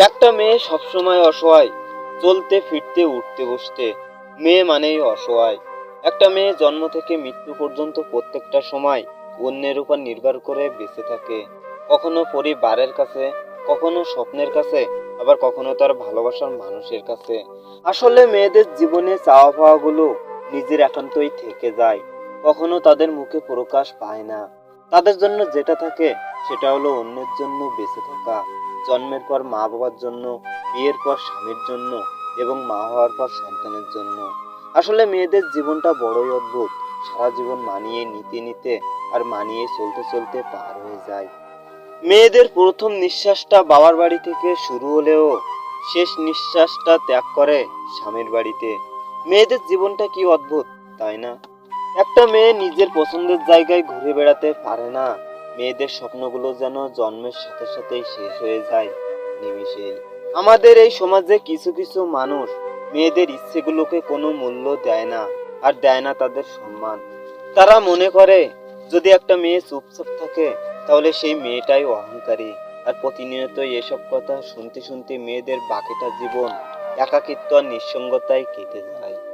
একটা মেয়ে সবসময় অসহায়, চলতে, ফিরতে, উঠতে, বসতে। মেয়ে মানেই অসহায়। একটা মেয়ে জন্ম থেকে মৃত্যু পর্যন্ত প্রত্যেকটা সময় অন্যের উপর নির্ভর করে বেঁচে থাকে। কখনো পরিবারের কাছে, কখনো স্বপ্নের কাছে, আবার কখনো তার ভালোবাসার মানুষের কাছে। আসলে মেয়েদের জীবনে চাওয়া পাওয়াগুলো নিজের একান্তই থেকে যায়। কখনো তাদের মুখে প্রকাশ পায় না। তাদের জন্য যেটা থাকে, সেটা হলো অন্যের জন্য বেঁচে থাকা। জন্মের পর মা বাবার জন্য, বিয়ের পর স্বামীর জন্য এবং মা হওয়ার পর সন্তানের জন্য। আসলে মেয়েদের জীবনটা বড়ই অদ্ভুত। সারা জীবন মানিয়ে নিতে নিতে আর মানিয়ে চলতে চলতে পার হয়ে যায়। মেয়েদের প্রথম নিঃশ্বাসটা বাবার বাড়ি থেকে শুরু হলেও শেষ নিঃশ্বাসটা ত্যাগ করে স্বামীর বাড়িতে। মেয়েদের জীবনটা কি অদ্ভুত, তাই না? একটা মেয়ে নিজের পছন্দের জায়গায় ঘুরে বেড়াতে পারে না। মেয়েদের স্বপ্নগুলো যেন জন্মের সাথে সাথেই শেষ হয়ে যায় নিমিষেই। আমাদের এই সমাজে কিছু কিছু মানুষ মেয়েদের ইচ্ছেগুলোকে কোনো মূল্য দেয় না আর দেয় না তাদের সম্মান। তারা মনে করে, যদি একটা মেয়ে চুপচাপ থাকে, তাহলে সেই মেয়েটাই অহংকারী। আর প্রতিনিয়ত এসব কথা শুনতে শুনতে মেয়েদের বাকিটা জীবন একাকিত্ব আর নিঃসঙ্গতায় কেটে যায়।